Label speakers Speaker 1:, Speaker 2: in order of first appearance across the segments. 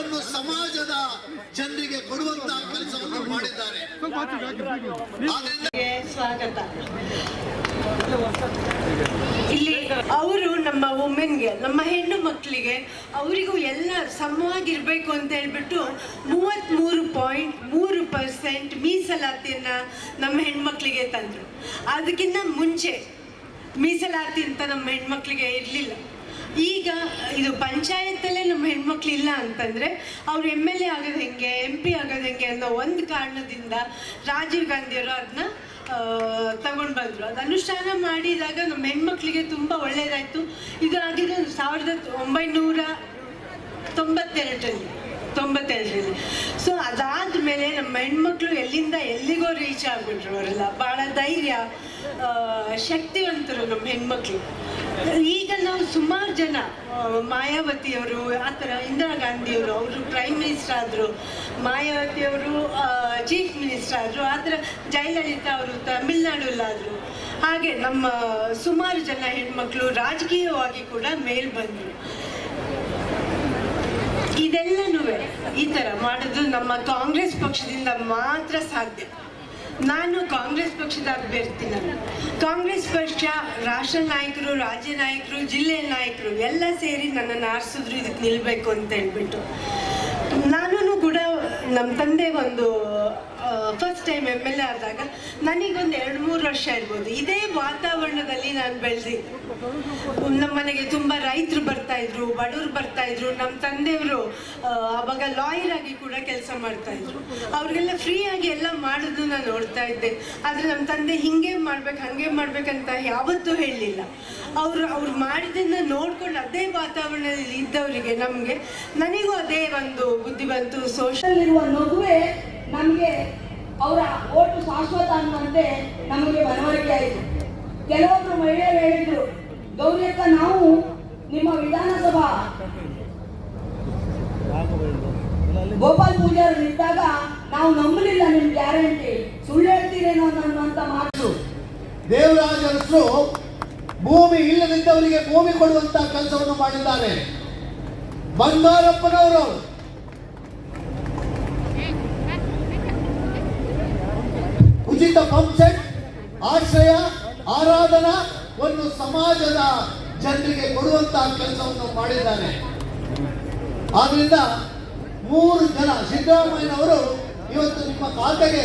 Speaker 1: ಒಂದು ಸಮಾಜದ ಜನರಿಗೆ ಕೊಡುವಂತಹ ಕೆಲಸವನ್ನು ಮಾಡಿದ್ದಾರೆ.
Speaker 2: ಸ್ವಾಗತ. ಇಲ್ಲಿ ಅವರು ನಮ್ಮ ವುಮೆನ್ಗೆ ನಮ್ಮ ಹೆಣ್ಣು ಮಕ್ಕಳಿಗೆ ಅವರಿಗೂ ಎಲ್ಲ ಸಮವಾಗಿರ್ಬೇಕು ಅಂತ ಹೇಳ್ಬಿಟ್ಟು ಮೂವತ್ತ್ಮೂರು ಪಾಯಿಂಟ್ ಮೂರು ಪರ್ಸೆಂಟ್ ಮೀಸಲಾತಿಯನ್ನ ನಮ್ಮ ಹೆಣ್ಮಕ್ಳಿಗೆ ತಂದರು. ಅದಕ್ಕಿಂತ ಮುಂಚೆ ಮೀಸಲಾತಿ ಅಂತ ನಮ್ಮ ಹೆಣ್ಮಕ್ಳಿಗೆ ಇರಲಿಲ್ಲ. ಈಗ, ಇದು ಪಂಚಾಯತಲ್ಲೇ ನಮ್ಮ ಹೆಣ್ಮಕ್ಳು ಇಲ್ಲ ಅಂತಂದ್ರೆ ಅವ್ರು ಎಂ ಎಲ್ ಎ ಆಗೋದು ಹೆಂಗೆ ಎಂ ಪಿ ಆಗೋದು ಹೆಂಗೆ ಅನ್ನೋ ಒಂದು ಕಾರಣದಿಂದ ರಾಜೀವ್ ಗಾಂಧಿಯವರು ಅದನ್ನ ತಗೊಂಡು ಬಂದರು. ಅದು ಅನುಷ್ಠಾನ ಮಾಡಿದಾಗ ನಮ್ಮ ಹೆಣ್ಮಕ್ಳಿಗೆ ತುಂಬ ಒಳ್ಳೆಯದಾಯಿತು ಇದು ಆಗಿದ್ದು ಸಾವಿರದ ಒಂಬೈನೂರ ತೊಂಬತ್ತೆರಡರಲ್ಲಿ ತೊಂಬತ್ತೆರಡರಲ್ಲಿ. ಸೊ ಅದಾದ ಮೇಲೆ ನಮ್ಮ ಹೆಣ್ಮಕ್ಳು ಎಲ್ಲಿಂದ ಎಲ್ಲಿಗೋ ರೀಚ್ ಆಗ್ಬಿಟ್ರು ಅವರೆಲ್ಲ. ಭಾಳ ಧೈರ್ಯ ಶಕ್ತಿವಂತರು ನಮ್ಮ ಹೆಣ್ಮಕ್ಳು. ಈಗ ನಾವು ಸುಮಾರು ಜನ ಮಾಯಾವತಿಯವರು, ಆ ಥರ ಇಂದಿರಾ ಗಾಂಧಿಯವರು, ಅವರು ಪ್ರೈಮ್ ಮಿನಿಸ್ಟರ್ ಆದರು, ಮಾಯಾವತಿಯವರು ಚೀಫ್ ಮಿನಿಸ್ಟರ್ ಆದರು, ಆ ಥರ ಜಯಲಲಿತಾ ಅವರು, ತಮಿಳ್ನಾಡಲ್ಲಾದರು. ಹಾಗೆ ನಮ್ಮ ಸುಮಾರು ಜನ ಹೆಣ್ಮಕ್ಳು ರಾಜಕೀಯವಾಗಿ ಕೂಡ ಮೇಲ್ ಬಂದರು. ಇದೆಲ್ಲನೂ ಈ ಥರ ಮಾಡೋದು ನಮ್ಮ ಕಾಂಗ್ರೆಸ್ ಪಕ್ಷದಿಂದ ಮಾತ್ರ ಸಾಧ್ಯ. ನಾನು ಕಾಂಗ್ರೆಸ್ ಪಕ್ಷದ ಅಭ್ಯರ್ಥಿ ನಾನು. ಕಾಂಗ್ರೆಸ್ ಪಕ್ಷ, ರಾಷ್ಟ್ರ ನಾಯಕರು, ರಾಜ್ಯ ನಾಯಕರು ಜಿಲ್ಲೆಯ ನಾಯಕರು ಎಲ್ಲ ಸೇರಿ ನನ್ನನ್ನು ಆರಿಸಿದ್ರು, ಇದಕ್ಕೆ ನಿಲ್ಲಬೇಕು ಅಂತ ಹೇಳ್ಬಿಟ್ಟು. ನಾನು ಕೂಡ ನಮ್ಮ ತಂದೆ ಒಂದು first time M L A ಆದಾಗ ನನಗೊಂದು ಎರಡು ಮೂರು ವರ್ಷ ಇರ್ಬೋದು. ಇದೇ ವಾತಾವರಣದಲ್ಲಿ ನಾನು ಬೆಳೆದಿದ್ದು. ನಮ್ಮ ಮನೆಗೆ ತುಂಬ ರೈತರು ಬರ್ತಾ ಇದ್ರು, ಬಡವರು ಬರ್ತಾ ಇದ್ರು, ನಮ್ಮ ತಂದೆಯವರು ಅವಾಗ ಲಾಯರ್ ಆಗಿ ಕೂಡ ಕೆಲಸ ಮಾಡ್ತಾ ಇದ್ರು. ಅವ್ರಿಗೆಲ್ಲ ಫ್ರೀ ಆಗಿ ಎಲ್ಲ ಮಾಡೋದು ನಾನು ನೋಡ್ತಾ ಇದ್ದೆ. ಆದರೆ ನಮ್ಮ ತಂದೆ ಹಿಂಗೆ ಮಾಡ್ಬೇಕು, ಹಾಗೆ ಮಾಡ್ಬೇಕಂತ ಯಾವತ್ತೂ ಹೇಳಲಿಲ್ಲ ಅವರು, ಅವ್ರು ಮಾಡಿದ್ದನ್ನು ನೋಡ್ಕೊಂಡು ಅದೇ ವಾತಾವರಣದಲ್ಲಿ ಇದ್ದವರಿಗೆ ನಮಗೆ, ನನಗೂ ಅದೇ ಒಂದು ಬುದ್ಧಿ ಬಂತು. ಸೋಷಲ್
Speaker 3: ಇರುವ ಮಗುವೆ ನಮಗೆ ಅವರ ಓಟು ಶಾಶ್ವತ ಅನ್ನುವಂತೆ ನಮಗೆ ಮನವರಿಕೆ ಆಯಿತು. ಕೆಲವೊಬ್ರು ಮಹಿಳೆಯರು ಹೇಳಿದ್ರು, ಗೌರಿಯಕ್ಕ, ನಾವು ನಿಮ್ಮ ವಿಧಾನಸಭಾ ಗೋಪಾಲ್ ಪೂಜಾರಿ ನಿಂತಾಗ ನಾವು ನಂಬಲಿಲ್ಲ ನಿಮ್ ಗ್ಯಾರಂಟಿ. ಸುಳ್ಳು ಹೇಳ್ತೀರೇನೋ ಅನ್ನುವಂತ ಮಾತು.
Speaker 1: ದೇವರಾಜರು ಅರಸರು ಭೂಮಿ ಇಲ್ಲದಿದ್ದವರಿಗೆ ಭೂಮಿ ಕೊಡುವಂತ ಕೆಲಸವನ್ನು ಮಾಡಿದ್ದಾರೆ. ಬಂಗಾರಪ್ಪನವರು ಉಚಿತ ಪಂಪ್ ಸೆಟ್ ಆಶ್ರಯ, ಆರಾಧನಾ ಒಂದು ಸಮಾಜದ ಜನರಿಗೆ ಕೊಡುವಂತಹ ಕೆಲಸವನ್ನು ಮಾಡಿದ್ದಾರೆ. ಆದ್ರಿಂದ ಮೂರು ಜನ ಸಿದ್ದರಾಮಯ್ಯನವರು ಇವತ್ತು ನಿಮ್ಮ ಖಾತೆಗೆ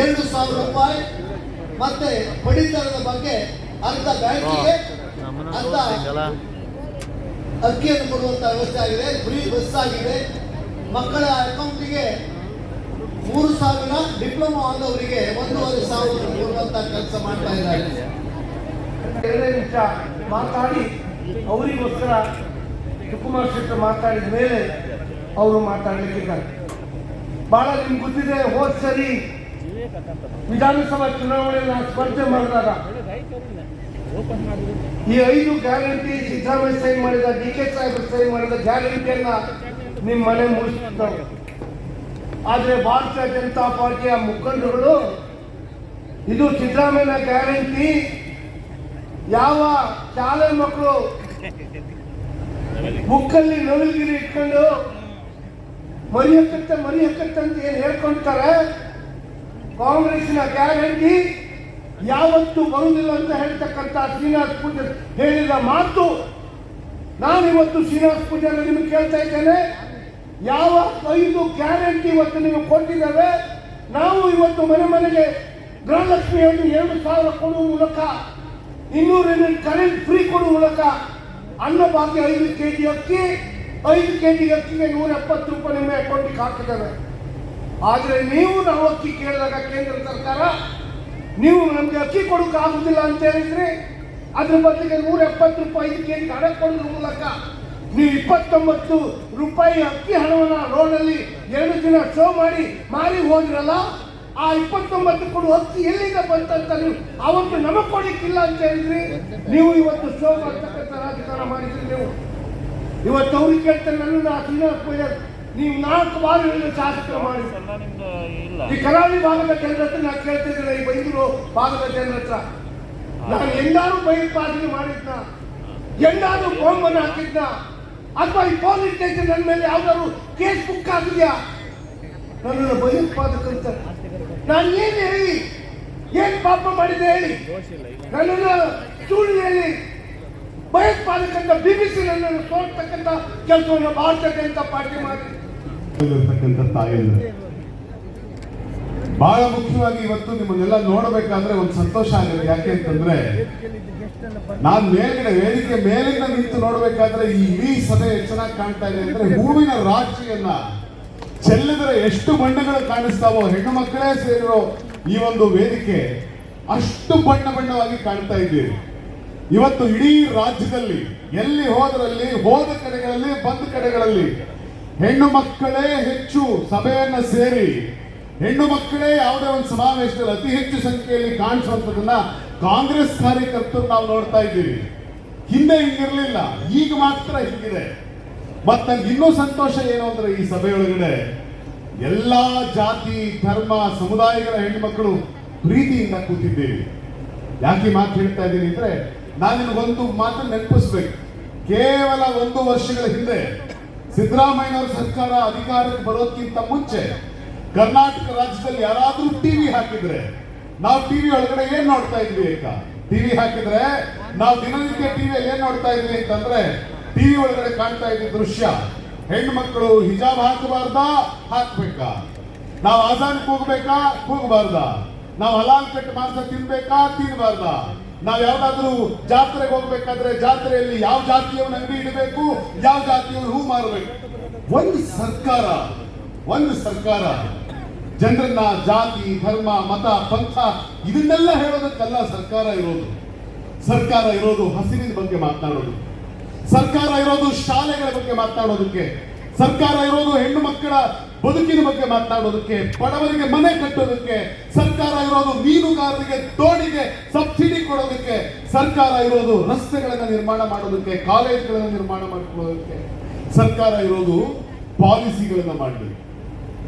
Speaker 1: ಎರಡು ಸಾವಿರ ರೂಪಾಯಿ ಮತ್ತೆ ಪಡಿತರದ ಬಗ್ಗೆ ಅರ್ಧ ಬ್ಯಾಂಕಿಗೆ ಅರ್ಧ ಅಕ್ಕಿಯನ್ನು ಕೊಡುವಂತಹ ವ್ಯವಸ್ಥೆ ಆಗಿದೆ. ಫ್ರೀ ಬಸ್ ಆಗಿದೆ. ಮಕ್ಕಳ ಅಕೌಂಟಿಗೆ ಮೂರು ಸಾವಿರ ಡಿಪ್ಲೊಮಾ ಆದವರಿಗೆ ಒಂದೂವರೆ ಸಾವಿರ ಕೊಡುವಂತ ಕೆಲಸ ಮಾಡ್ತಾ ಇದ್ದಾರೆ.
Speaker 4: ಎರಡೇ ಮಾತಾಡಿ. ಅವರಿಗೋಸ್ಕರ ಶಿವಕುಮಾರ್ ಶೆಟ್ಟರ್ ಮಾತಾಡಿದ ಮೇಲೆ ಅವರು ಮಾತಾಡಲಿಕ್ಕಿದ್ದಾರೆ. ಬಹಳ ನಿಮ್ಗೆ ಗೊತ್ತಿದೆ, ಹೋದ್ ಸರಿ ವಿಧಾನಸಭಾ ಚುನಾವಣೆಯಲ್ಲಿ ನಾನು ಸ್ಪರ್ಧೆ ಮಾಡಿದಾಗ ಈ ಐದು ಗ್ಯಾರಂಟಿ ಸಿದ್ದರಾಮಯ್ಯ ಸೈನ್ ಮಾಡಿದ, ಡಿ ಕೆ ಸಾಹೇಬ್ ಸೈನ್ ಮಾಡಿದ ಗ್ಯಾರಂಟಿಯನ್ನ ನಿಮ್ಮ ಮನೆ ಮುಗಿಸ್ತಾರೆ ಆದ್ರೆ ಭಾರತೀಯ ಜನತಾ ಪಾರ್ಟಿಯ ಮುಖಂಡರುಗಳು, ಇದು ಸಿದ್ದರಾಮಯ್ಯ ಗ್ಯಾರಂಟಿ. ಯಾವ ಶಾಲೆ ಮಕ್ಕಳು ಬುಕ್ಕಲ್ಲಿ ನವಿಲ್ಗಿರಿ ಇಟ್ಕೊಂಡು ಮರಿ ಹಕ್ಕತ್ತೆ ಮರಿ ಹಕ್ಕತ್ತೆ ಅಂತ ಏನು ಹೇಳ್ಕೊಂತಾರೆ ಕಾಂಗ್ರೆಸ್ನ ಗ್ಯಾರಂಟಿ ಯಾವತ್ತೂ ಬರುವುದಿಲ್ಲ ಅಂತ ಹೇಳ್ತಕ್ಕಂಥ ಶ್ರೀನಿವಾಸ್ ಪೂಜಾರಿ ಹೇಳಿದ ಮಾತು ನಾನಿವತ್ತು ಶ್ರೀನಿವಾಸ್ ಪೂಜಾರಿ ನಿಮಗೆ ಕೇಳ್ತಾ ಇದ್ದೇನೆ. ಯಾವ ಐದು ಗ್ಯಾರಂಟಿ ಇವತ್ತು ನೀವು ಕೊಟ್ಟಿದ್ದಾವೆ, ನಾವು ಇವತ್ತು ಮನೆ ಮನೆಗೆ ಗೃಹಲಕ್ಷ್ಮಿಯನ್ನು ಎರಡು ಸಾವಿರ ಕೊಡುವ ಮೂಲಕ, ಇನ್ನೂರು ಕರೆಂಟ್ ಫ್ರೀ ಕೊಡುವ ಮೂಲಕ ಅನ್ನಭಾಗ್ಯ ಐದು ಕೆ ಜಿ ಅಕ್ಕಿ, ಐದು ಕೆ ಜಿ ಅಕ್ಕಿಗೆ ನೂರ ಎಪ್ಪತ್ತು ರೂಪಾಯಿ ನಿಮ್ಮ ಅಕೌಂಟಿಗೆ ಹಾಕಿದ್ದಾರೆ ಆದರೆ ನೀವು ನಾವು ಅಕ್ಕಿ ಕೇಳಿದಾಗ ಕೇಂದ್ರ ಸರ್ಕಾರ, ನೀವು ನಮಗೆ ಅಕ್ಕಿ ಕೊಡೋಕೆ ಅಂತ ಹೇಳಿದ್ರಿ. ಅದ್ರ ಬದಲಿಗೆ ನೂರ ಎಪ್ಪತ್ತು ರೂಪಾಯಿ ಐದು ಕೆ ಜಿ ಹಣ ಕೊಡೋದ್ರ ಮೂಲಕ ನೀವು ಇಪ್ಪತ್ತೊಂಬತ್ತು ರೂಪಾಯಿ ಅಕ್ಕಿ ಹಣವನ್ನು ರೋಡಲ್ಲಿ ಎರಡು ದಿನ ಶೋ ಮಾಡಿ ಮಾರಿ ಹೋದ್ರಲ್ಲ ಆ ಇಪ್ಪತ್ತೊಂಬತ್ತು ಕೊಡು ಅಕ್ಕಿ ಎಲ್ಲಿಂದ ಬಂತಂತ ನೀವು ಅವತ್ತು ನಮಗೆ ಕೊಡಲಿಕ್ಕಿಲ್ಲ ಅಂತ ಹೇಳಿದ್ರಿ. ನೀವು ಇವತ್ತು ಶೋ ಮಾಡ್ತಕ್ಕಂಥ ರಾಜಕಾರಣ ಮಾಡಿದ್ರಿ ನೀವು. ಇವತ್ತು ಅವ್ರಿಗೆ ಕೇಳ್ತಾರೆ ನನ್ನ ಆ ಶ್ರೀನಿವಾಸ ಪೂಜಾರಿ ನೀವು ನಾಲ್ಕು ಬಾರಿ ಶಾಸಕರು ಮಾಡಿ ಈ ಕರಾವಳಿ ಭಾಗದ ಜನರ ಹತ್ರ ನಾನು ಕೇಳ್ತಿದ್ದಿಲ್ಲ ಈ ಬೈಂದೂರು ಭಾಗದ ಜನರ ಹತ್ರ. ನಾನು ಎಲ್ಲಾರು ಭಯೋತ್ಪಾದನೆ ಮಾಡಿದ್ನ. ಎಲ್ಲಾರು ಬಾಂಬನ್ನು ಹಾಕಿದ್ನ. ಅಥವಾ ಈ ಪೊಲೀಸ್ ಸ್ಟೇಷನ್ ನನ್ನ ಮೇಲೆ ಯಾವ್ದಾದ್ರು ಕೇಸ್ ಬುಕ್ ಆಗಿದೆಯಾ? ನನ್ನನ್ನು ಭಯೋತ್ಪಾದಕ ನಾನು ಏನು ಹೇಳಿ? ಏನು ಪಾಪ ಮಾಡಿದೆ ಹೇಳಿ? ನನ್ನನ್ನು ಸುಳ್ಳು ಹೇಳಿ ಭಯೋತ್ಪಾದಕಂತ ಬಿ ಬಿ ಸಿ ನನ್ನನ್ನು ಸೋಲ್ತಕ್ಕಂತ ಕೆಲಸವನ್ನು ಭಾರತದ ಅಂತ ಪಾರ್ಟಿ ಮಾಡಿ.
Speaker 5: ಬಹಳ ಮುಖ್ಯವಾಗಿ ಇವತ್ತು ನಿಮ್ಮನ್ನೆಲ್ಲ ನೋಡಬೇಕಾದ್ರೆ ಒಂದು ಸಂತೋಷ ಆಗಿದೆ. ಯಾಕೆ ಅಂತಂದ್ರೆ ನಾನ್ ಮೇಲ್ಗಡೆ ವೇದಿಕೆ ಮೇಲಿಂದ ನಿಂತು ನೋಡಬೇಕಾದ್ರೆ ಈ ಇಡೀ ಸಭೆ ಚೆನ್ನಾಗಿ ಕಾಣ್ತಾ ಇದೆ ಅಂದ್ರೆ ಹೂವಿನ ರಾಶಿಯನ್ನ ಚೆಲ್ಲಿದ್ರೆ ಎಷ್ಟು ಬಣ್ಣಗಳು ಕಾಣಿಸ್ತಾವೋ ಹೆಣ್ಣು ಮಕ್ಕಳೇ ಸೇರಿರೋ ಈ ಒಂದು ವೇದಿಕೆ ಅಷ್ಟು ಬಣ್ಣ ಬಣ್ಣವಾಗಿ ಕಾಣ್ತಾ ಇದ್ದೀರಿ ಇವತ್ತು ಇಡೀ ರಾಜ್ಯದಲ್ಲಿ ಎಲ್ಲಿ ಹೋದರಲ್ಲಿ ಹೋದ ಕಡೆಗಳಲ್ಲಿ ಬಂದ ಕಡೆಗಳಲ್ಲಿ ಹೆಣ್ಣು ಮಕ್ಕಳೇ ಹೆಚ್ಚು ಸಭೆಯನ್ನ ಸೇರಿ ಹೆಣ್ಣು ಮಕ್ಕಳೇ ಯಾವುದೇ ಒಂದು ಸಮಾವೇಶದಲ್ಲಿ ಅತಿ ಹೆಚ್ಚು ಸಂಖ್ಯೆಯಲ್ಲಿ ಕಾಣಿಸುವಂತದನ್ನ ಕಾಂಗ್ರೆಸ್ ಕಾರ್ಯಕರ್ತರು ನಾವು ನೋಡ್ತಾ ಇದ್ದೀವಿ. ಹಿಂದೆ ಹಿಂಗಿರ್ಲಿಲ್ಲ, ಈಗ ಮಾತ್ರ ಹಿಂಗಿದೆ. ಮತ್ತೆ ಇನ್ನೂ ಸಂತೋಷ ಏನು ಅಂದ್ರೆ ಈ ಸಭೆಯೊಳಗಡೆ ಎಲ್ಲಾ ಜಾತಿ, ಧರ್ಮ, ಸಮುದಾಯಗಳ ಹೆಣ್ಮಕ್ಳು ಪ್ರೀತಿಯಿಂದ ಕೂತಿದ್ದೀವಿ. ಯಾಕೆ ಮಾತು ಹೇಳ್ತಾ ಇದ್ದೀನಿ ಅಂದ್ರೆ ನಾನು ಒಂದು ಮಾತು ನೆನಪಿಸ್ಬೇಕು. ಕೇವಲ ಒಂದು ವರ್ಷಗಳ ಹಿಂದೆ ಸಿದ್ದರಾಮಯ್ಯನವರ ಸರ್ಕಾರ ಅಧಿಕಾರಕ್ಕೆ ಬರೋದಕ್ಕಿಂತ ಮುಂಚೆ ಕರ್ನಾಟಕ ರಾಜ್ಯದಲ್ಲಿ ಯಾರಾದ್ರೂ ಟಿವಿ ಹಾಕಿದ್ರೆ ನಾವು ಟಿವಿ ಒಳಗಡೆ ಏನ್ ನೋಡ್ತಾ ಇದ್ವಿ ಈಗ? ಟಿವಿ ಹಾಕಿದ್ರೆ ನಾವು ದಿನನಿತ್ಯ ಟಿವಿಯಲ್ಲಿ ಏನ್ ನೋಡ್ತಾ ಇದ್ವಿ ಅಂತಂದ್ರೆ ಟಿವಿ ಒಳಗಡೆ ಕಾಣ್ತಾ ಇದ್ದ ದೃಶ್ಯ ಹೆಣ್ಣು ಮಕ್ಕಳು ಹಿಜಾಬ್ ಹಾಕಬಾರ್ದಾ? ಹಾಕ್ಬೇಕಾ? ನಾವು ಆಜಾನ್ ಕೂಗ್ಬೇಕಾ? ಕೂಗಬಾರ್ದ? ನಾವು ಹಲಾಲ್ ಕಟ್ಟು ಮಾಂಸ ತಿನ್ಬೇಕಾ? ತಿನ್ಬಾರ್ದ? ನಾವ್ ಯಾವ್ದಾದ್ರು ಜಾತ್ರೆಗೆ ಹೋಗ್ಬೇಕಾದ್ರೆ ಜಾತ್ರೆಯಲ್ಲಿ ಯಾವ ಜಾತಿಯವನ್ನ ಅಂಗಡಿ ಇಡಬೇಕು, ಯಾವ ಜಾತಿಯವ್ರು ಹೂ ಮಾರಬೇಕು? ಒಂದು ಸರ್ಕಾರ ಒಂದು ಸರ್ಕಾರ. ಜನರನ್ನ, ಜಾತಿ, ಧರ್ಮ, ಮತ, ಪಂಥ, ಇದನ್ನೆಲ್ಲ ಹೇಳೋದಕ್ಕಲ್ಲ ಸರ್ಕಾರ ಇರೋದು. ಸರ್ಕಾರ ಇರೋದು ಹಸಿರಿನ ಬಗ್ಗೆ ಮಾತನಾಡೋದು. ಸರ್ಕಾರ ಇರೋದು ಶಾಲೆಗಳ ಬಗ್ಗೆ ಮಾತನಾಡೋದಕ್ಕೆ. ಸರ್ಕಾರ ಇರೋದು ಹೆಣ್ಣು ಮಕ್ಕಳ ಬದುಕಿನ ಬಗ್ಗೆ ಮಾತನಾಡೋದಕ್ಕೆ. ಬಡವರಿಗೆ ಮನೆ ಕಟ್ಟೋದಕ್ಕೆ. ಸರ್ಕಾರ ಇರೋದು ಮೀನುಗಾರರಿಗೆ ತೋಡಿಗೆ ಸಬ್ಸಿಡಿ ಕೊಡೋದಕ್ಕೆ. ಸರ್ಕಾರ ಇರೋದು ರಸ್ತೆಗಳನ್ನ ನಿರ್ಮಾಣ ಮಾಡೋದಕ್ಕೆ, ಕಾಲೇಜ್ಗಳನ್ನ ನಿರ್ಮಾಣ ಮಾಡಿಕೊಳ್ಳೋದಕ್ಕೆ. ಸರ್ಕಾರ ಇರೋದು ಪಾಲಿಸಿಗಳನ್ನ ಮಾಡಬೇಕು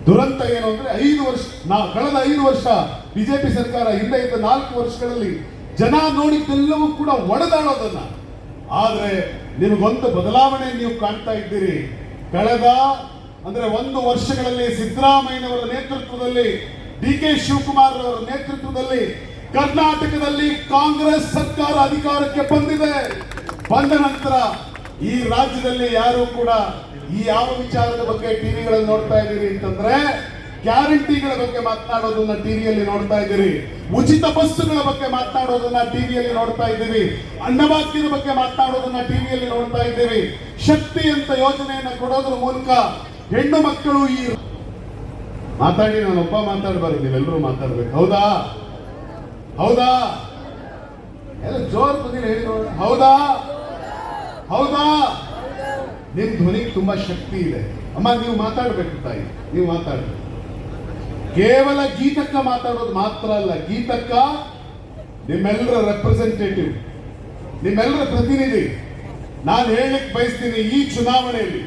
Speaker 5: ದುರಂತ ಏನು ಅಂದ್ರೆ ಐದು ವರ್ಷ ನಾವು ಕಳೆದ ಐದು ವರ್ಷ ಬಿಜೆಪಿ ಸರ್ಕಾರ ಹಿಂದೆ ಇದ್ದ ನಾಲ್ಕು ವರ್ಷಗಳಲ್ಲಿ ಜನ ನೋಡಿದ್ದೆಲ್ಲವೂ ಕೂಡ ಒಡೆದಾಡೋದನ್ನ. ಆದರೆ ನಿಮಗೊಂದು ಬದಲಾವಣೆ ನೀವು ಕಾಣ್ತಾ ಇದ್ದೀರಿ. ಕಳೆದ ಅಂದ್ರೆ ಒಂದು ವರ್ಷಗಳಲ್ಲಿ ಸಿದ್ದರಾಮಯ್ಯನವರ ನೇತೃತ್ವದಲ್ಲಿ, ಡಿ ಕೆ ಶಿವಕುಮಾರ್ ಅವರ ನೇತೃತ್ವದಲ್ಲಿ ಕರ್ನಾಟಕದಲ್ಲಿ ಕಾಂಗ್ರೆಸ್ ಸರ್ಕಾರ ಅಧಿಕಾರಕ್ಕೆ ಬಂದಿದೆ. ಬಂದ ನಂತರ ಈ ರಾಜ್ಯದಲ್ಲಿ ಯಾರು ಕೂಡ ಈ ಯಾವ ವಿಚಾರದ ಬಗ್ಗೆ ಟಿವಿಗಳಲ್ಲಿ ನೋಡ್ತಾ ಇದ್ದೀರಿ ಅಂತಂದ್ರೆ ಗ್ಯಾರಂಟಿಗಳ ಬಗ್ಗೆ ಮಾತನಾಡೋದನ್ನ ಟಿವಿಯಲ್ಲಿ ನೋಡ್ತಾ ಇದ್ದೀರಿ. ಉಚಿತ ಬಸ್ಸುಗಳ ಬಗ್ಗೆ ಮಾತನಾಡೋದನ್ನ ಟಿವಿಯಲ್ಲಿ ನೋಡ್ತಾ ಇದ್ದೀವಿ ಅನ್ನಭಾಗ್ಯದ ಬಗ್ಗೆ ಮಾತನಾಡೋದನ್ನ ಟಿವಿಯಲ್ಲಿ ನೋಡ್ತಾ ಇದ್ದೀರಿ. ಶಕ್ತಿ ಅಂತ ಯೋಜನೆಯನ್ನ ಕೊಡೋದ್ರ ಮೂಲಕ ಹೆಣ್ಣು ಮಕ್ಕಳು ಈ ಮಾತಾಡಿ ನಾನೊಬ್ಬ ಮಾತಾಡಬಾರ್ದು, ನೀವೆಲ್ಲರೂ ಮಾತಾಡ್ಬೇಕು. ಹೌದಾ? ಹೌದಾ? ಎಲ್ಲ ಜೋರ್ ಬಂದಿಲ್ಲ ಹೌದಾ? ಹೌದಾ? ನಿಮ್ ಧ್ವನಿಗೆ ತುಂಬಾ ಶಕ್ತಿ ಇದೆ. ಅಮ್ಮ, ನೀವು ಮಾತಾಡ್ಬೇಕು ತಾಯಿ, ನೀವು ಮಾತಾಡ್ಬೇಕು. ಕೇವಲ ಗೀತಕ್ಕ ಮಾತಾಡೋದು ಮಾತ್ರ ಅಲ್ಲ, ಗೀತಕ್ಕ ನಿಮ್ಮೆಲ್ಲರ ರೆಪ್ರೆಸೆಂಟೇಟಿವ್ ನಿಮ್ಮೆಲ್ಲರ ಪ್ರತಿನಿಧಿ. ನಾನು ಹೇಳಲಿಕ್ಕೆ ಬಯಸ್ತೀನಿ ಈ ಚುನಾವಣೆಯಲ್ಲಿ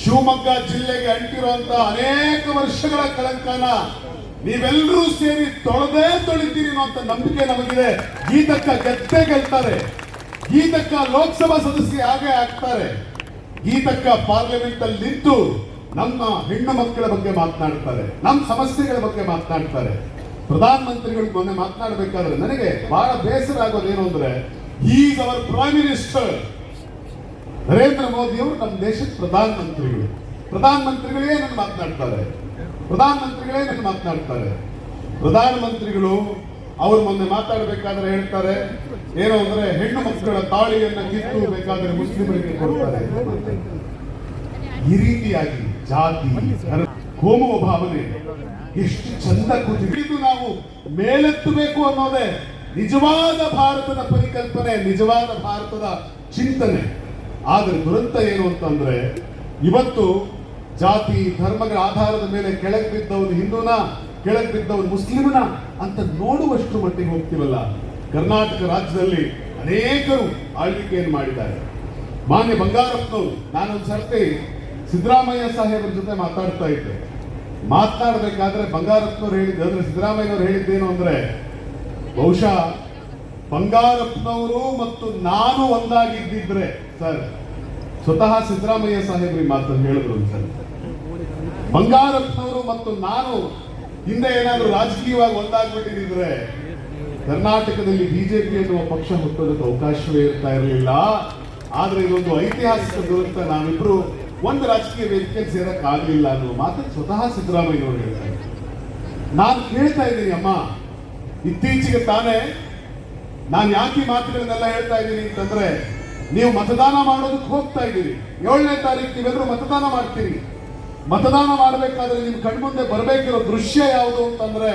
Speaker 5: ಶಿವಮೊಗ್ಗ ಜಿಲ್ಲೆಗೆ ಅಂಟಿರುವಂತ ಅನೇಕ ವರ್ಷಗಳ ಕಳಂಕನ ನೀವೆಲ್ಲರೂ ಸೇರಿ ತೊಳೆದೇ ತೊಳಿತೀರಿ ಅನ್ನೋ ನಂಬಿಕೆ ನಮಗಿದೆ. ಗೀತಕ್ಕ ಗೆದ್ದೇ ಗೆಲ್ತಾರೆ. ಗೀತಕ್ಕ ಲೋಕಸಭಾ ಸದಸ್ಯ ಹಾಗೆ ಆಗ್ತಾರೆ. ಗೀತಕ್ಕ ಪಾರ್ಲಿಮೆಂಟ್ ಅಲ್ಲಿ ನಿಂತು ನಮ್ಮ ಹೆಣ್ಣು ಮಕ್ಕಳ ಬಗ್ಗೆ ಮಾತನಾಡ್ತಾರೆ ನಮ್ಮ ಸಮಸ್ಯೆಗಳ ಬಗ್ಗೆ ಮಾತನಾಡ್ತಾರೆ. ಪ್ರಧಾನ ಮಂತ್ರಿಗಳು ಮೊನ್ನೆ ಮಾತನಾಡಬೇಕಾದ್ರೆ ನನಗೆ ಬಹಳ ಬೇಸರ ಏನು ಅಂದ್ರೆ is our prime minister Narendra Modi ಅವರು ನಮ್ಮ ದೇಶದ ಪ್ರಧಾನ ಮಂತ್ರಿಗಳು ಪ್ರಧಾನ ಮಂತ್ರಿಗಳೇ ನನ್ನ ಮಾತನಾಡ್ತಾರೆ. ಪ್ರಧಾನ ಮಂತ್ರಿಗಳೇ ನನ್ನ ಮಾತನಾಡ್ತಾರೆ. ಪ್ರಧಾನ ಮಂತ್ರಿಗಳು ಅವರು ಮೊನ್ನೆ ಮಾತಾಡಬೇಕಾದ್ರೆ ಹೇಳ್ತಾರೆ ಏನು ಅಂದ್ರೆ ಹೆಣ್ಣು ಮಕ್ಕಳ ತಾಳಿಯನ್ನ ಕಿತ್ತು ಬೇಕಾದ್ರೆ ಮುಸ್ಲಿಮರಿಗೆ ಕೊಡ್ತಾರೆ ಈ ರೀತಿಯಾಗಿ ಜಾತಿ ಕೋಮುವ ಭಾವನೆ ಎಷ್ಟು ಚಂದ ಕೂತಿದೆ. ನಾವು ಮೇಲೆತ್ತಬೇಕು ಅನ್ನೋದೇ ನಿಜವಾದ ಭಾರತದ ಪರಿಕಲ್ಪನೆ, ನಿಜವಾದ ಭಾರತದ ಚಿಂತನೆ. ಆದ್ರೆ ದುರಂತ ಏನು ಅಂತಂದ್ರೆ, ಇವತ್ತು ಜಾತಿ, ಧರ್ಮಗಳ ಆಧಾರದ ಮೇಲೆ ಕೆಳಗೆ ಬಿದ್ದವನು ಹಿಂದೂನ ಕೆಳಗೆ ಬಿದ್ದವನು ಮುಸ್ಲಿಮನ ಅಂತ ನೋಡುವಷ್ಟು ಮಟ್ಟಿಗೆ ಹೋಗ್ತೀವಲ್ಲ ಕರ್ನಾಟಕ ರಾಜ್ಯದಲ್ಲಿ ಅನೇಕರು ಆಳ್ವಿಕೆಯನ್ನು ಮಾಡಿದ್ದಾರೆ. ಮಾನ್ಯ ಬಂಗಾರಪ್ಪನವರು ನಾನೊಂದು ಸರ್ತಿ ಸಿದ್ದರಾಮಯ್ಯ ಸಾಹೇಬರ ಜೊತೆ ಮಾತಾಡ್ತಾ ಇದ್ದೆ. ಮಾತಾಡಬೇಕಾದ್ರೆ ಬಂಗಾರಪ್ಪನವ್ರು ಹೇಳಿದ್ದು, ಅಂದ್ರೆ ಸಿದ್ದರಾಮಯ್ಯನವ್ರು ಹೇಳಿದ್ದೇನು ಅಂದ್ರೆ, ಬಹುಶಃ ಬಂಗಾರಪ್ಪನವರು ಮತ್ತು ನಾನು ಒಂದಾಗಿದ್ದಿದ್ರೆ, ಸರ್, ಸ್ವತಃ ಸಿದ್ದರಾಮಯ್ಯ ಸಾಹೇಬ್ರಿ ಮಾತು ಹೇಳಿದ್ರು ಸರ್. ಬಂಗಾರಪ್ಪನವರು ಮತ್ತು ನಾನು ಹಿಂದೆ ಏನಾದರೂ ರಾಜಕೀಯವಾಗಿ ಒಂದಾಗ್ಬಿಟ್ಟಿದ್ರೆ ಕರ್ನಾಟಕದಲ್ಲಿ ಬಿಜೆಪಿ ಎನ್ನುವ ಪಕ್ಷ ಹುಟ್ಟೋದಕ್ಕೆ ಅವಕಾಶವೇ ಇರ್ತಾ ಇರಲಿಲ್ಲ. ಆದರೆ ಇದೊಂದು ಐತಿಹಾಸಿಕ ದುರಂತ. ನಾವಿಬ್ರು ಒಂದು ರಾಜಕೀಯ ವೇದಿಕೆ ಸೇರಕ್ ಆಗಲಿಲ್ಲ ಅನ್ನೋ ಮಾತು ಸ್ವತಃ ಸಿದ್ದರಾಮಯ್ಯನವರು ಹೇಳ್ತಾರೆ ನಾನು ಕೇಳ್ತಾ ಇದ್ದೀನಿ, ಅಮ್ಮ. ಇತ್ತೀಚೆಗೆ ತಾನೇ ನಾನು ಯಾಕೆ ಮಾತುಗಳನ್ನೆಲ್ಲ ಹೇಳ್ತಾ ಇದ್ದೀನಿ ಅಂತಂದ್ರೆ, ನೀವು ಮತದಾನ ಮಾಡೋದಕ್ಕೆ ಹೋಗ್ತಾ ಇದ್ದೀರಿ. ಏಳನೇ ತಾರೀಕು ನೀವೆಲ್ಲರೂ ಮತದಾನ ಮಾಡ್ತೀರಿ. ಮತದಾನ ಮಾಡಬೇಕಾದ್ರೆ ನಿಮ್ ಕಣ್ಮುಂದೆ ಬರಬೇಕಿರೋ ದೃಶ್ಯ ಯಾವುದು ಅಂತಂದ್ರೆ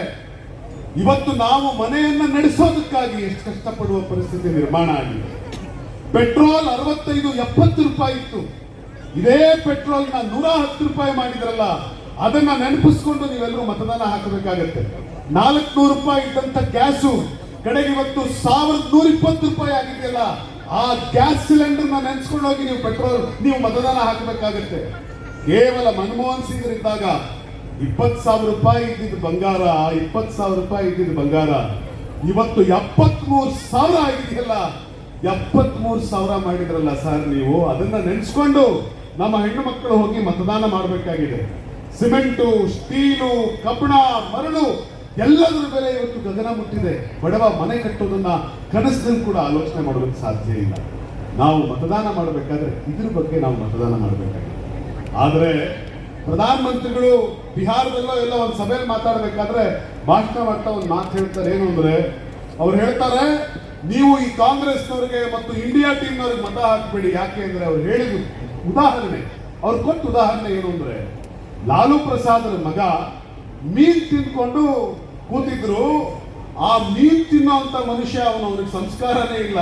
Speaker 5: ಇವತ್ತು ನಾವು ಮನೆಯನ್ನ ನಡೆಸೋದಕ್ಕಾಗಿ ಎಷ್ಟು ಕಷ್ಟಪಡುವ ಪರಿಸ್ಥಿತಿ ನಿರ್ಮಾಣ ಆಗಿದೆ. ಪೆಟ್ರೋಲ್ ಅರವತ್ತೈದು, ಎಪ್ಪತ್ತು ರೂಪಾಯಿ ಇತ್ತು. ಇದೇ ಪೆಟ್ರೋಲ್ನ ನೂರ ಹತ್ತು ರೂಪಾಯಿ ಮಾಡಿದ್ರಲ್ಲ, ಅದನ್ನ ನೆನಪಿಸ್ಕೊಂಡು ನೀವೆಲ್ಲರೂ ಮತದಾನ ಹಾಕಬೇಕಾಗತ್ತೆ. ನಾಲ್ಕುನೂರು ರೂಪಾಯಿ ಇದ್ದಂತ ಗ್ಯಾಸು, ಕಡೆಗೆ ಇವತ್ತು ಸಾವಿರದ ನೂರ ಇಪ್ಪತ್ತು ರೂಪಾಯಿ ಆಗಿದೆಯಲ್ಲ, ಆ ಗ್ಯಾಸ್ ಸಿಲಿಂಡರ್ನ ನೆನ್ಸ್ಕೊಂಡು ಹೋಗಿ ನೀವು ಪೆಟ್ರೋಲ್, ನೀವು ಮತದಾನ ಹಾಕಬೇಕಾಗತ್ತೆ. ಕೇವಲ ಮನಮೋಹನ್ ಸಿಂಗ್ ಇದ್ದಾಗ ಇಪ್ಪತ್ತು ಸಾವಿರ ರೂಪಾಯಿ ಇದ್ದಿದ್ದು ಬಂಗಾರ, ಇಪ್ಪತ್ತು ಸಾವಿರ ರೂಪಾಯಿ ಇದ್ದಿದ್ದು ಬಂಗಾರ. ಇವತ್ತು ಎಪ್ಪತ್ಮೂರು ಸಾವಿರ ಆಗಿದೆಯಲ್ಲ, ಎಪ್ಪತ್ಮೂರು ಸಾವಿರ ಮಾಡಿದ್ರಲ್ಲ ಸರ್ ನೀವು? ಅದನ್ನ ನೆನೆಸ್ಕೊಂಡು ನಮ್ಮ ಹೆಣ್ಣು ಮಕ್ಕಳು ಹೋಗಿ ಮತದಾನ ಮಾಡಬೇಕಾಗಿದೆ. ಸಿಮೆಂಟು, ಸ್ಟೀಲು, ಕಬ್ಬಣ, ಮರಳು, ಎಲ್ಲದರ ಬೆಲೆ ಇವತ್ತು ಗಗನ ಮುಟ್ಟಿದೆ. ಬಡವ ಮನೆ ಕಟ್ಟೋದನ್ನ ಕನಸಿನಲ್ಲಿ ಕೂಡ ಆಲೋಚನೆ ಮಾಡೋದಕ್ಕೆ ಸಾಧ್ಯ ಇಲ್ಲ. ನಾವು ಮತದಾನ ಮಾಡಬೇಕಾದ್ರೆ ಇದ್ರ ಬಗ್ಗೆ ನಾವು ಮತದಾನ ಮಾಡಬೇಕಾಗಿದೆ. ಆದರೆ ಪ್ರಧಾನಮಂತ್ರಿಗಳು ಬಿಹಾರದಲ್ಲೋ ಎಲ್ಲೋ ಒಂದು ಸಭೆಯಲ್ಲಿ ಮಾತಾಡಬೇಕಾದ್ರೆ ಭಾಷಣ ಮಾಡ್ತಾ ಒಂದು ಮಾತು ಹೇಳ್ತಾರೆ. ಏನು ಅಂದ್ರೆ, ಅವ್ರು ಹೇಳ್ತಾರೆ, ನೀವು ಈ ಕಾಂಗ್ರೆಸ್ನವ್ರಿಗೆ ಮತ್ತು ಇಂಡಿಯಾ ಟೀಮ್ನವ್ರಿಗೆ ಮತ ಹಾಕ್ಬೇಡಿ. ಯಾಕೆ ಅಂದ್ರೆ ಅವ್ರು ಹೇಳಿದ್ರು ಉದಾಹರಣೆ. ಅವ್ರು ಕೊಟ್ಟ ಉದಾಹರಣೆ ಏನು ಅಂದ್ರೆ, ಲಾಲು ಪ್ರಸಾದರ ಮಗ ಮೀನ್ ತಿಂದ್ಕೊಂಡು ಕೂತಿದ್ರು. ಆ ಮೀನ್ ತಿನ್ನುವಂತ ಮನುಷ್ಯ ಅವನು ಅವ್ರಿಗೆ ಸಂಸ್ಕಾರನೇ ಇಲ್ಲ.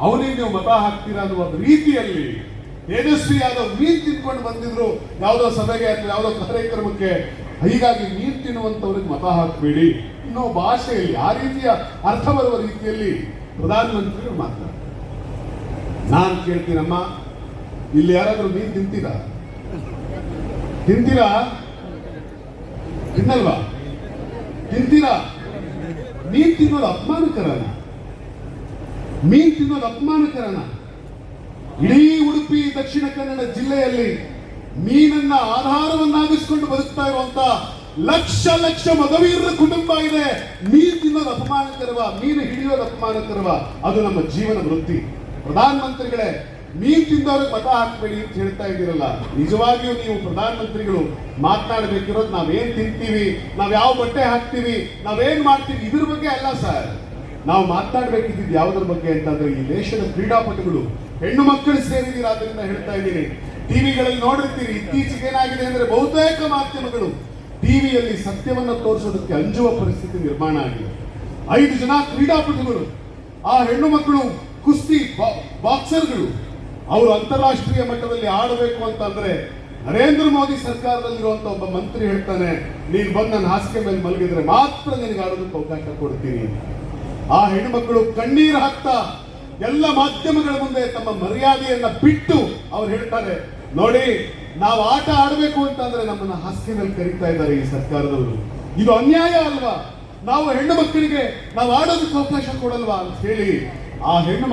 Speaker 5: ಅವನಿಗೆ ನೀವು ಮತ ಹಾಕ್ತೀರಾ ಒಂದು ರೀತಿಯಲ್ಲಿ ತೇಜಸ್ವಿ ಯಾದವ್ ಮೀನ್ ತಿನ್ಕೊಂಡು ಬಂದಿದ್ರು, ಯಾವುದೋ ಸಭೆಗೆ ಅಥವಾ ಯಾವುದೋ ಕಾರ್ಯಕ್ರಮಕ್ಕೆ. ಹೀಗಾಗಿ ಮೀನ್ ತಿನ್ನುವಂತವ್ರಿಗೆ ಮತ ಹಾಕಬೇಡಿ. ಇನ್ನೋ ಭಾಷೆಯಲ್ಲಿ ಆ ರೀತಿಯ ಅರ್ಥ ಬರುವ ರೀತಿಯಲ್ಲಿ ಪ್ರಧಾನಮಂತ್ರಿಗಳು ಮಾತಾಡ್ತಾರೆ. ನಾನು ಕೇಳ್ತೀನಮ್ಮ, ಇಲ್ಲಿ ಯಾರಾದರೂ ಮೀನ್ ತಿಂತೀರಾ? ತಿಂತೀರಾ? ತಿನ್ನಲ್ವಾ? ತಿಂತೀರಾ? ಮೀನ್ ತಿನ್ನೋದು ಅಪಮಾನಕರನ? ಮೀನ್ ತಿನ್ನೋದು ಅಪಮಾನಕರನ? ಇಡೀ ಉಡುಪಿ, ದಕ್ಷಿಣ ಕನ್ನಡ ಜಿಲ್ಲೆಯಲ್ಲಿ ಮೀನನ್ನ ಆಧಾರವನ್ನಾಗಿಸಿಕೊಂಡು ಬದುಕ್ತಾ ಇರುವಂತ ಲಕ್ಷ ಲಕ್ಷ ಮಗವೀರರ ಕುಟುಂಬ ಇದೆ. ಮೀನು ತಿನ್ನೋದು ಅಪಮಾನಕರವ ಮೀನು ಹಿಡಿಯೋದು ಅಪಮಾನಕರವ ಅದು ನಮ್ಮ ಜೀವನ ವೃತ್ತಿ. ಪ್ರಧಾನ ಮಂತ್ರಿಗಳೇ ಮೀನು ತಿಂದವ್ರಿಗೆ ಮತ ಹಾಕ್ಬೇಡಿ ಅಂತ ಹೇಳ್ತಾ ಇದ್ದೀರಲ್ಲ. ನಿಜವಾಗಿಯೂ ನೀವು ಪ್ರಧಾನಮಂತ್ರಿಗಳು ಮಾತನಾಡಬೇಕಿರೋದು ನಾವೇನ್ ತಿಂತೀವಿ, ನಾವ್ ಯಾವ ಬಟ್ಟೆ ಹಾಕ್ತೀವಿ, ನಾವೇನ್ ಮಾಡ್ತೀವಿ, ಇದ್ರ ಬಗ್ಗೆ ಅಲ್ಲ ಸರ್. ನಾವು ಮಾತನಾಡಬೇಕಿದ್ದು ಯಾವುದ್ರ ಬಗ್ಗೆ ಅಂತಂದ್ರೆ ಈ ದೇಶದ ಕ್ರೀಡಾಪಟುಗಳು ಹೆಣ್ಣು ಮಕ್ಕಳು ಸೇರಿದ್ದೀರಾ ಅದರಿಂದ ಹೇಳ್ತಾ ಇದ್ದೀನಿ. ಟಿವಿಗಳಲ್ಲಿ ನೋಡಿರ್ತೀರಿ, ಇತ್ತೀಚೆಗೆ ಏನಾಗಿದೆ ಅಂದ್ರೆ ಬಹುತೇಕ ಮಾಧ್ಯಮಗಳು ಟಿವಿಯಲ್ಲಿ ಸತ್ಯವನ್ನು ತೋರಿಸೋದಕ್ಕೆ ಅಂಜುವ ಪರಿಸ್ಥಿತಿ ನಿರ್ಮಾಣ ಆಗಿದೆ. ಐದು ಜನ ಕ್ರೀಡಾಪಟುಗಳು, ಆ ಹೆಣ್ಣು ಮಕ್ಕಳು, ಕುಸ್ತಿ ಬಾಕ್ಸರ್ಗಳು, ಅವರು ಅಂತಾರಾಷ್ಟ್ರೀಯ ಮಟ್ಟದಲ್ಲಿ ಆಡಬೇಕು ಅಂತಂದ್ರೆ ನರೇಂದ್ರ ಮೋದಿ ಸರ್ಕಾರದಲ್ಲಿರುವಂತ ಒಬ್ಬ ಮಂತ್ರಿ ಹೇಳ್ತಾನೆ, ನೀನು ಬಂದು ನನ್ನ ಹಾಸಿಗೆ ಮೇಲೆ ಮಲಗಿದ್ರೆ ಮಾತ್ರ ನಿನಗೆ ಆಡೋದಕ್ಕೆ ಅವಕಾಶ ಕೊಡ್ತೀನಿ. ಆ ಹೆಣ್ಣು ಮಕ್ಕಳು ಕಣ್ಣೀರು ಹಾಕ್ತಾ ಎಲ್ಲ ಮಾಧ್ಯಮಗಳ ಮುಂದೆ ತಮ್ಮ ಮರ್ಯಾದೆಯನ್ನ ಬಿಟ್ಟು ಅವ್ರು ಹೇಳ್ತಾರೆ, ನೋಡಿ, ನಾವು ಆಟ ಆಡಬೇಕು ಅಂತಂದ್ರೆ ನಮ್ಮನ್ನ ಹಾಸ್ಯದಲ್ಲಿ ಕರೀತಾ ಇದ್ದಾರೆ ಈ ಸರ್ಕಾರದವರು. ಇದು ಅನ್ಯಾಯ ಅಲ್ವಾ? ನಾವು ಹೆಣ್ಣು ಮಕ್ಕಳಿಗೆ ನಾವು ಆಡೋದಕ್ಕೆ ಅವಕಾಶ ಕೊಡಲ್ವಾ? ಅಂತ ಹೇಳಿ ಆ ಹೆಣ್ಣು